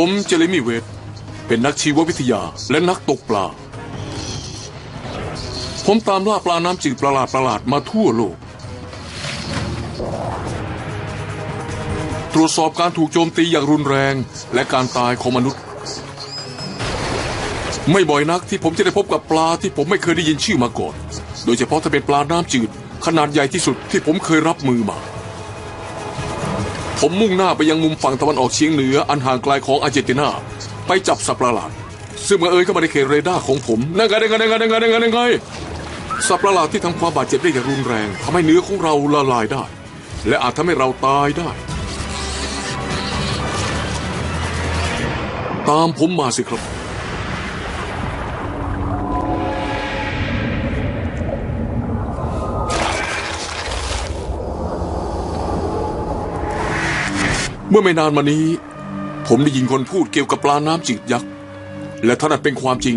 ผมเจเรมี่เวทเป็นนักชีววิทยาและนักตกปลา ผมตามล่าปลาน้ำจืดประหลาดประหลาดมาทั่วโลก ตรวจสอบการถูกโจมตีอย่างรุนแรงและการตายของมนุษย์ ไม่บ่อยนักที่ผมจะได้พบกับปลาที่ผมไม่เคยได้ยินชื่อมาก่อน โดยเฉพาะถ้าเป็นปลาน้ำจืดขนาดใหญ่ที่สุดที่ผมเคยรับมือมา ผมมุ่งหน้าไปยังมุมฝั่งตะวันออกเฉียงเหนืออันห่างไกลของอาร์เจนตินา ไปจับสัตว์ประหลาด ซึ่งมาเอิญเข้ามาในเขตเรดาร์ของผมนั่นไงนั่นไงนั่นไงนั่นไงนั่นไงนั่นไงสัตว์ประหลาดที่ทำความบาดเจ็บได้อย่างรุนแรงทำให้เนื้อของเราละลายได้ และอาจทำให้เราตายได้ ตามผมมาสิครับ เมื่อไม่นานมานี้ ผมได้ยินคนพูดเกี่ยวกับปลาน้ำจืดยักษ์ และถ้านั่นเป็นความจริง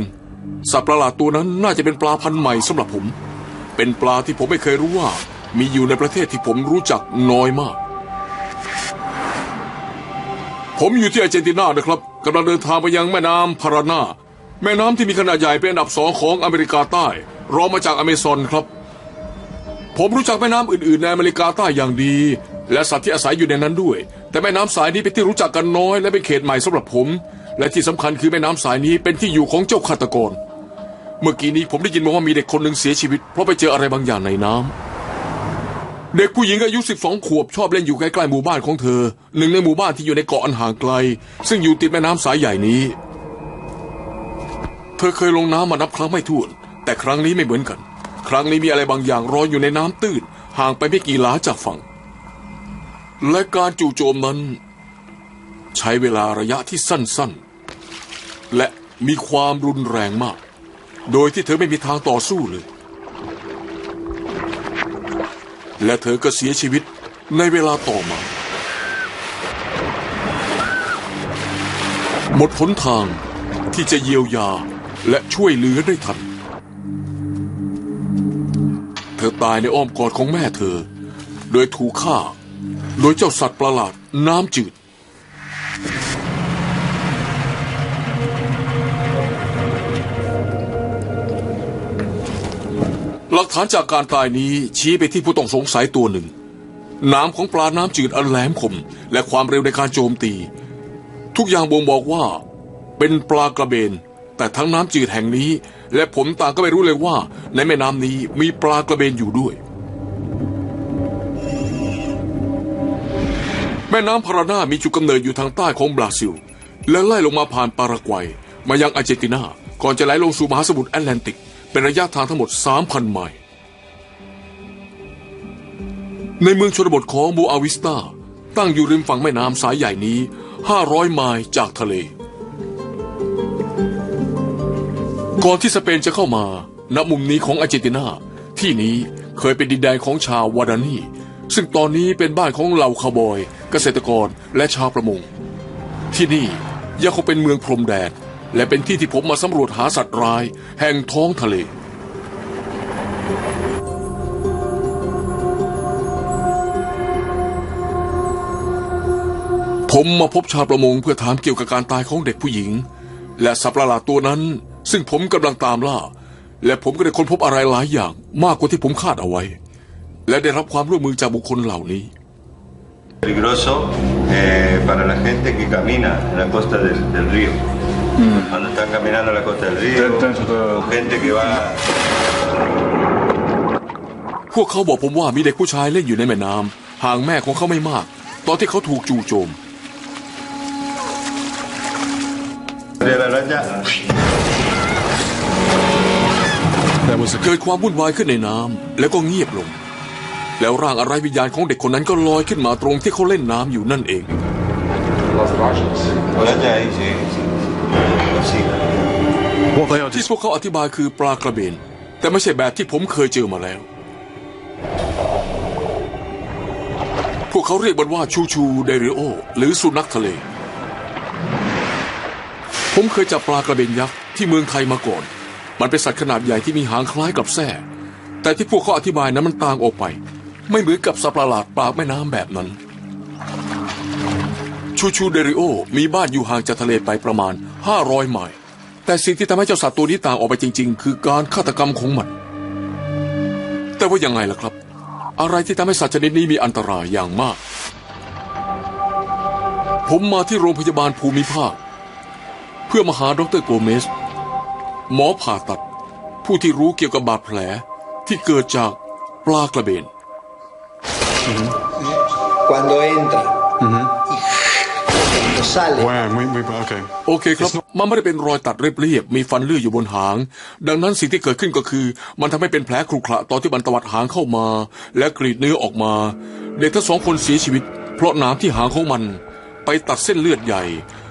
สัตว์ประหลาดตัวนั้นน่าจะเป็นปลาพันธุ์ใหม่สำหรับผม เป็นปลาที่ผมไม่เคยรู้ว่า มีอยู่ในประเทศที่ผมรู้จักน้อยมาก ผมอยู่ที่อาร์เจนตินานะครับกำลังเดินทางไปยังแม่น้ำพารานาแม่น้ำที่มีขนาดใหญ่เป็นอันดับสองของอเมริกาใต้ รองมาจากอเมซอนครับ ผมรู้จักแม่น้ำอื่นๆในอเมริกาใต้อย่างดี และสัตว์ที่อาศัยอยู่ในนั้นด้วย แต่แม่น้ำสายนี้เป็นที่รู้จักกันน้อย และเป็นเขตใหม่สำหรับผม และที่สำคัญคือแม่น้ำสายนี้เป็นที่อยู่ของเจ้าฆาตกร เมื่อกี้นี้ผมได้ยินมาว่ามีเด็กคนหนึ่งเสียชีวิต เพราะไปเจออะไรบางอย่างในน้ำเด็กผู้หญิงอายุ12ขวบชอบเล่นอยู่ใกล้ๆหมู่บ้านของเธอ หนึ่งในหมู่บ้านที่อยู่ในเกาะอันห่างไกล ซึ่งอยู่ติดแม่น้ำสายใหญ่นี้ เธอเคยลงน้ำมานับครั้งไม่ถ้วน แต่ครั้งนี้ไม่เหมือนกัน ครั้งนี้มีอะไรบางอย่างรออยู่ในน้ำตื้นห่างไปไม่กี่หลาจากฝั่ง และการจู่โจมนั้น ใช้เวลาระยะที่สั้นๆ และมีความรุนแรงมาก โดยที่เธอไม่มีทางต่อสู้เลย และเธอก็เสียชีวิตในเวลาต่อมา หมดหนทางที่จะเยียวยาและช่วยเหลือได้ทัน เธอตายในอ้อมกอดของแม่เธอ โดยถูกฆ่า โดยเจ้าสัตว์ประหลาดน้ำจืด หลักฐานจากการตายนี้ชี้ไปที่ผู้ต้องสงสัยตัวหนึ่ง น้ำของปลาน้ำจืดอันแหลมคม และความเร็วในการโจมตี ทุกอย่างบ่งบอกว่า เป็นปลากระเบน แต่ทั้งน้ำจืดแห่งนี้ และผมต่างก็ไม่รู้เลยว่า ในแม่น้ำนี้มีปลากระเบนอยู่ด้วย แม่น้ำพารานามีจุดกำเนิดอยู่ทางใต้ของบราซิล และไล่ลงมาผ่านปารากวัย มายังอาร์เจนตินา ก่อนจะไหลลงสู่มหาสมุทรแอตแลนติก เป็นระยะทางทั้งหมด 3,000 ไมล์ ในเมืองชนบทของโบอาวิสตาตั้งอยู่ริมฝั่งแม่น้ำสายใหญ่นี้ 500 ไมล์จากทะเล ก่อนที่สเปนจะเข้ามาณมุมนี้ของอาร์เจนตินา ที่นี้เคยเป็นดินแดนของชาววาดานี ซึ่งตอนนี้เป็นบ้านของเหล่าคาวบอย เกษตรกรและชาวประมง ที่นี่ยังคงเป็นเมืองพรมแดน และเป็นที่ที่ผมมาสำรวจหาสัตว์ร้าย แห่งท้องทะเล ผมมาพบชาวประมงเพื่อถามเกี่ยวกับการตายของเด็กผู้หญิง และสัตว์ประหลาดตัวนั้น ซึ่งผมกำลังตามล่า และผมก็ได้ค้นพบอะไรหลายอย่างมากกว่าที่ผมคาดเอาไว้ และได้รับความร่วมมือจากบุคคลเหล่านี้ peligroso eh, para la gente que camina en la costa del, del río. Cuando están caminando en la costa del río, o gente que va พวกเขาบอกผมว่ามีเด็กผู้ชายเล่นอยู่ในแม่น้ำห่างแม่ของเขาไม่มาก ตอนที่เขาถูกจู่โจม de la raya, เกิดความวุ่นวายขึ้นในน้ำแล้วก็เงียบลง แล้วร่างอะไรวิญญาณของเด็กคนนั้นก็ลอยขึ้นมาตรงที่เขาเล่นน้ำอยู่นั่นเอง ที่พวกเขาอธิบายคือปลากระเบน แต่ไม่ใช่แบบที่ผมเคยเจอมาแล้ว พวกเขาเรียกมันว่าชูชูเดริโอ หรือสุนัขทะเล ผมเคยจับปลากระเบนยักษ์ที่เมืองไทยมาก่อน มันเป็นสัตว์ขนาดใหญ่ที่มีหางคล้ายกับแส้แต่ที่พวกเขาอธิบายนั้นมันต่างออกไป ไม่เหมือนกับสัตว์ประหลาดปากแม่น้ำแบบนั้น ชูชูเดริโอมีบ้านอยู่ห่างจากทะเลไปประมาณ 500ไมล์แต่สิ่งที่ทำให้เจ้าสัตว์ตัวนี้ต่างออกไปจริง ๆ คือการฆาตกรรมของมัน แต่ว่ายังไงล่ะครับ อะไรที่ทำให้สัตว์ชนิดนี้มีอันตรายอย่างมาก ผมมาที่โรงพยาบาลภูมิภาค เพื่อมาหาดรโกเมส หมอผ่าตัด ผู้ที่รู้เกี่ยวกับบาดแผลที่เกิดจากปลากระเบน Cuando entra y cuando sale, Wow, muy, muy, okay. โอเคครับ มันไม่ได้เป็นรอยตัดเรียบๆ มีฟันเลื่อยอยู่บนหาง ดังนั้นสิ่งที่เกิดขึ้นก็คือ มันทำให้เป็นแผลครุขระตอนที่มันตวัดหางเข้ามา และกรีดเนื้อออกมา เด็กทั้งสองคนเสียชีวิต เพราะหนามที่หางของมัน ไปตัดเส้นเลือดใหญ่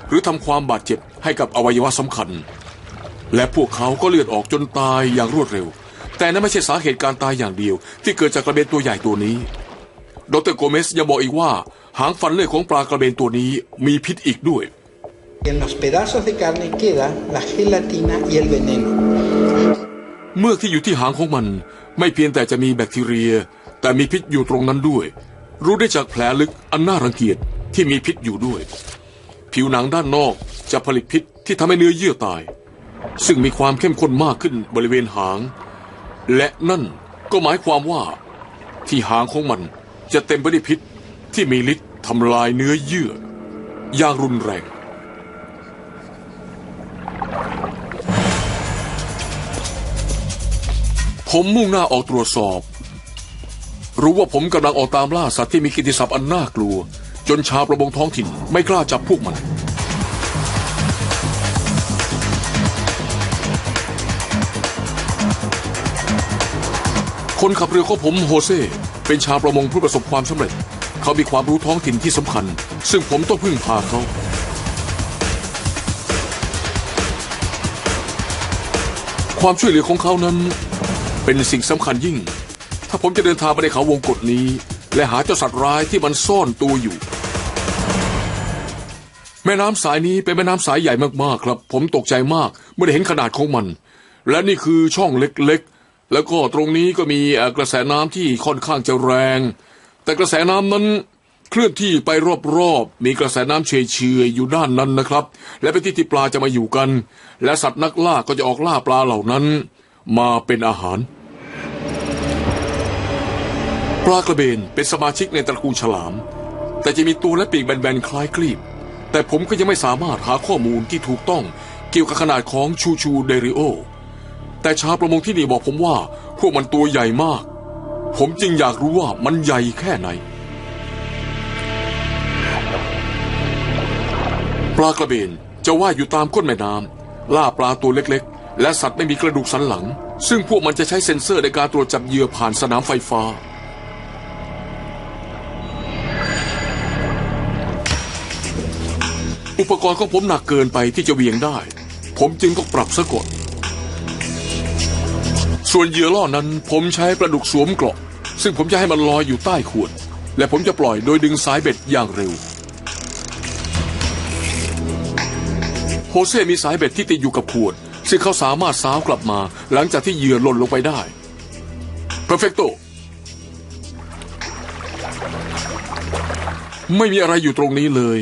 หรือทำความบาดเจ็บให้กับอวัยวะสำคัญ และพวกเขาก็เลือดออกจนตายอย่างรวดเร็ว แต่นั่นไม่ใช่สาเหตุการตายอย่างเดียว ที่เกิดจากกระเบนตัวใหญ่ตัวนี้ ดรโกเมสยังบอกอีกว่า หางฟันเลื่อยของปลากระเบนตัวนี้มีพิษอีกด้วย en los pedazos de carne queda la gelatina y el veneno. เมือกที่อยู่ที่หางของมัน ไม่เพียงแต่จะมีแบคทีเรีย แต่มีพิษอยู่ตรงนั้นด้วย รู้ได้จากแผลลึกอันน่ารังเกียจที่มีพิษอยู่ด้วย ผิวหนังด้านนอกจะผลิตพิษที่ทำให้เนื้อเยื่อตาย ซึ่งมีความเข้มข้นมากขึ้นบริเวณหาง และนั่นก็หมายความว่าที่หางของมัน จะเต็มไปด้วยพิษที่มีฤทธิ์ทำลายเนื้อเยื่อ อย่างรุนแรง ผมมุ่งหน้าออกตรวจสอบ รู้ว่าผมกำลังออกตามล่าสัตว์ที่มีกิติศัพท์อันน่ากลัว จนชาวประมงท้องถิ่นไม่กล้าจับพวกมันคนขับเรือของผมโฮเซ่ เป็นชาวประมงผู้ประสบความสำเร็จ เขามีความรู้ท้องถิ่นที่สำคัญ ซึ่งผมต้องพึ่งพาเขา ความช่วยเหลือของเขานั้น เป็นสิ่งสำคัญยิ่ง ถ้าผมจะเดินทางไปในเขาวงกฏนี้ และหาเจ้าสัตว์ร้ายที่มันซ่อนตัวอยู่ แม่น้ำสายนี้เป็นแม่น้ำสายใหญ่มากๆครับ ผมตกใจมากเมื่อได้เห็นขนาดของมัน และนี่คือช่องเล็กๆ แล้วก็ตรงนี้ก็มีกระแสน้ำที่ค่อนข้างจะแรง แต่กระแสน้ำนั้นเคลื่อนที่ไปรอบๆ มีกระแสน้ำเฉยๆอยู่ด้านนั้นนะครับ และเป็นที่ที่ปลาจะมาอยู่กัน และสัตว์นักล่าก็จะออกล่าปลาเหล่านั้น มาเป็นอาหาร ปลากระเบนเป็นสมาชิกในตระกูลฉลาม แต่จะมีตัวและปีกแบนๆคล้ายคลีบ แต่ผมก็ยังไม่สามารถหาข้อมูลที่ถูกต้องเกี่ยวกับขนาดของชูชูเดริโอ แต่ชาวประมงที่นี่บอกผมว่า พวกมันตัวใหญ่มาก ผมจึงอยากรู้ว่ามันใหญ่แค่ไหนปลากระเบนจะว่ายอยู่ตามก้นแม่น้ำล่าปลาตัวเล็กๆ และสัตว์ไม่มีกระดูกสันหลัง ซึ่งพวกมันจะใช้เซ็นเซอร์ในการตรวจจับเหยื่อผ่านสนามไฟฟ้า อุปกรณ์ของผมหนักเกินไปที่จะเวียงได้ ผมจึงต้องปรับซะก่อน ส่วนเหยื่อล่อนั้นผมใช้ปลาดุกสวมเกราะ ซึ่งผมจะให้มันลอยอยู่ใต้ขวด และผมจะปล่อยโดยดึงสายเบ็ดอย่างเร็วโฮเซ่มีสายเบ็ดที่ติดอยู่กับขวด ซึ่งเขาสามารถสาวกลับมาหลังจากที่เหยื่อหล่นลงไปได้ perfecto ไม่มีอะไรอยู่ตรงนี้เลย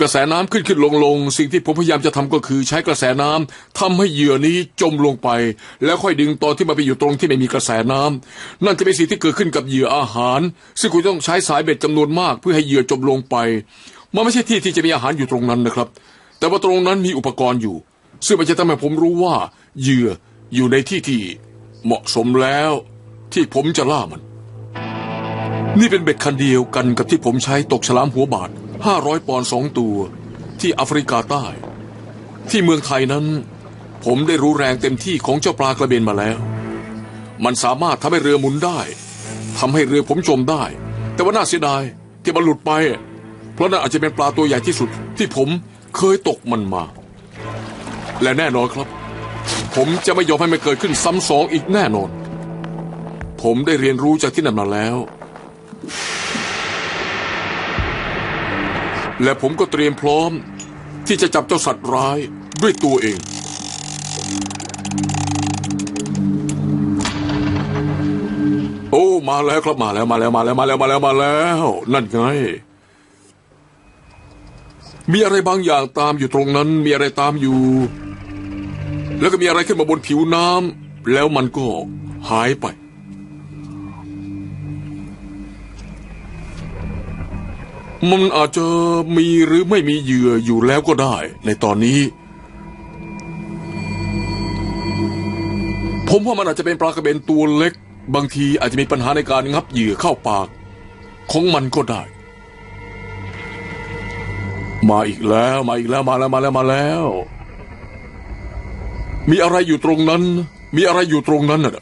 กระแสน้ำขึ้นขึ้นลงลง สิ่งที่ผมพยายามจะทำก็คือใช้กระแสน้ำทำให้เหยื่อนี้จมลงไป แล้วค่อยดึงตอนที่มันไปอยู่ตรงที่ไม่มีกระแสน้ำนั่นจะเป็นสิ่งที่เกิดขึ้นกับเหยื่ออาหาร ซึ่งคุณต้องใช้สายเบ็ดจำนวนมากเพื่อให้เหยื่อจมลงไป มันไม่ใช่ที่ที่จะมีอาหารอยู่ตรงนั้นนะครับ แต่ว่าตรงนั้นมีอุปกรณ์อยู่ ซึ่งมันจะทำให้ผมรู้ว่าเหยื่ออยู่ในที่ที่เหมาะสมแล้ว ที่ผมจะล่ามัน นี่เป็นเบ็ดคันเดียวกันกับที่ผมใช้ตกฉลามหัวบาท 500 ปอนด์สองตัวที่แอฟริกาใต้ ที่เมืองไทยนั้น ผมได้รู้แรงเต็มที่ของเจ้าปลากระเบนมาแล้ว มันสามารถทำให้เรือหมุนได้ทำให้เรือผมจมได้ แต่ว่าน่าเสียดายที่มันหลุดไป เพราะนั่นอาจจะเป็นปลาตัวใหญ่ที่สุดที่ผมเคยตกมันมา และแน่นอนครับ ผมจะไม่ยอมให้มันเกิดขึ้นซ้ำสองอีกแน่นอน ผมได้เรียนรู้จากที่นั่นมาแล้ว และผมก็เตรียมพร้อม ที่จะจับเจ้าสัตว์ร้ายด้วยตัวเอง โอ้มาแล้วครับมาแล้วมาแล้วมาแล้วมาแล้วมาแล้วมาแล้ว นั่นไง มีอะไรบางอย่างตามอยู่ตรงนั้น มีอะไรตามอยู่ แล้วก็มีอะไรขึ้นมาบนผิวน้ำแล้วมันก็หายไป มันอาจจะมีหรือไม่มีเหยื่ออยู่แล้วก็ได้ ในตอนนี้ ผมว่ามันอาจจะเป็นปลากระเบนตัวเล็ก บางทีอาจจะมีปัญหาในการงับเหยื่อเข้าปาก ของมันก็ได้ มาอีกแล้วมาอีกแล้วมาแล้วมาแล้วมาแล้ว มีอะไรอยู่ตรงนั้น มีอะไรอยู่ตรงนั้นน่ะ